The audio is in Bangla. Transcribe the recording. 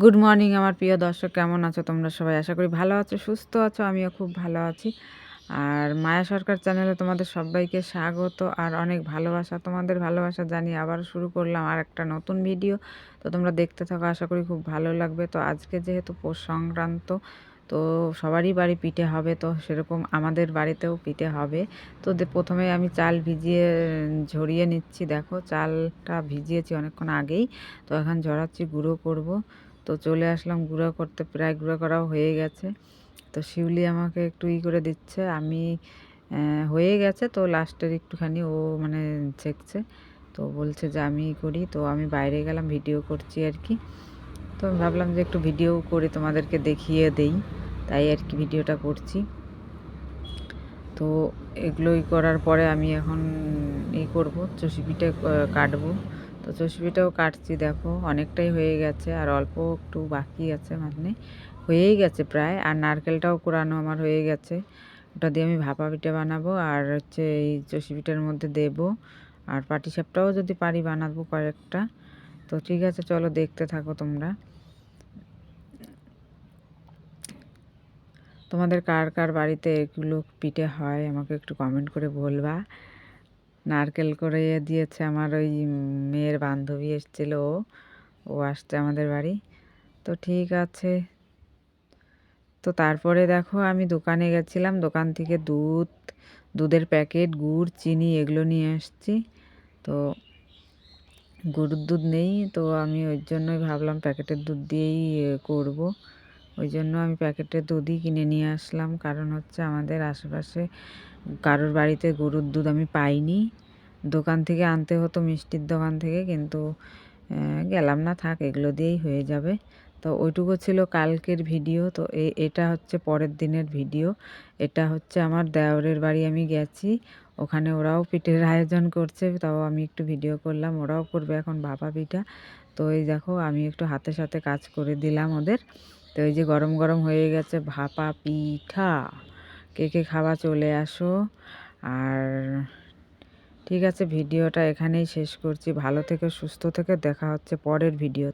গুড মর্নিং আমার প্রিয় দর্শক, কেমন আছো তোমরা সবাই? আশা করি ভালো আছো, সুস্থ আছো, আমিও খুব ভালো আছি। আর মায়া সরকার চ্যানেলে তোমাদের সবাইকে স্বাগত আর অনেক ভালোবাসা। তোমাদের ভালোবাসা জানি আবার শুরু করলাম আর একটা নতুন ভিডিও। তো তোমরা দেখতে থাকো, আশা করি খুব ভালো লাগবে। তো আজকে যেহেতু পৌষ সংক্রান্ত, তো সবারই বাড়ি পিঠে হবে, তো সেরকম আমাদের বাড়িতেও পিঠে হবে। তো প্রথমে আমি চাল ভিজিয়ে, ঝরিয়ে নিচ্ছি। দেখো, চালটা ভিজিয়েছি অনেকক্ষণ আগেই। তো এখন ঝরাচ্ছি, গুঁড়ো করব। তো চলে আসলাম গুঁড়ো করতে, প্রায় গুঁড়ো করাও হয়ে গেছে। তো শিউলি আমাকে একটু ই করে দিচ্ছে, আমি হয়ে গেছে তো লাস্টের একটুখানি ও মানে ছেঁকছে। তো বলছে যে আমি করি, তো আমি বাইরে গেলাম, ভিডিও করছি আর কি। তো আমি ভাবলাম যে একটু ভিডিও করে তোমাদেরকে দেখিয়ে দেই, তাই আর কি ভিডিওটা করছি। তো এগুলোই করার পরে আমি এখন ই করব, চষিপিঠে কাটবো। তো চষিপিটাও কাটছি, দেখো, অনেকটাই হয়ে গেছে, আর অল্প একটু বাকি আছে মানে হয়েই গেছে প্রায়, আর নারকেলটাও কোরানো আমার হয়ে গেছে। ওটা দিয়ে আমি ভাপা পিঠে বানাবো, আর হচ্ছে এই চষিপিঠার মধ্যে দেব। আর পাটিসাপটাও যদি পারি বানাবো কয়েকটা। তো ঠিক আছে, চলো দেখতে থাকো তোমরা। তোমাদের কার কার বাড়িতে এগুলো পিঠে হয় আমাকে একটু কমেন্ট করে বলবা। নারকেল করে দিয়েছে আমার ওই মেয়ের বান্ধবী এসেছিল ও। ও আসছে আমাদের বাড়ি। তো ঠিক আছে। তো তারপরে দেখো আমি দোকানে গেছিলাম। দোকান থেকে দুধ, দুধের প্যাকেট, গুড়, চিনি এগুলো নিয়ে আসছি। তো গরুর দুধ নেই। তো আমি ওই জন্যই ভাবলাম প্যাকেটের দুধ দিয়েই করব। ওই জন্য আমি প্যাকেটের দুধই কিনে নিয়ে আসলাম। কারণ হচ্ছে আমাদের আশেপাশে কারোর বাড়িতে গরুর দুধ আমি পাইনি। দোকান থেকে আনতে হতো, মিষ্টির দোকান থেকে, কিন্তু গেলাম না, থাক, এগুলো দিয়েই হয়ে যাবে। তো ওইটুকু ছিল কালকের ভিডিও। তো এটা হচ্ছে পরের দিনের ভিডিও। এটা হচ্ছে আমার দেওরের বাড়ি, আমি গেছি। ওখানে ওরাও পিঠের আয়োজন করছে, তাও আমি একটু ভিডিও করলাম। ওরাও করবে এখন ভাপা পিঠা। তো এই দেখো, আমি একটু হাতে সাথে কাজ করে দিলাম ওদের। তো এই যে গরম গরম হয়ে গেছে, ভাপা, পিঠা, কে কে খাওয়া চলে আসো। আর ঠিক আছে, ভিডিওটা এখানেই শেষ করছি। ভালো থেকে, সুস্থ থেকে, দেখা হচ্ছে পরের ভিডিও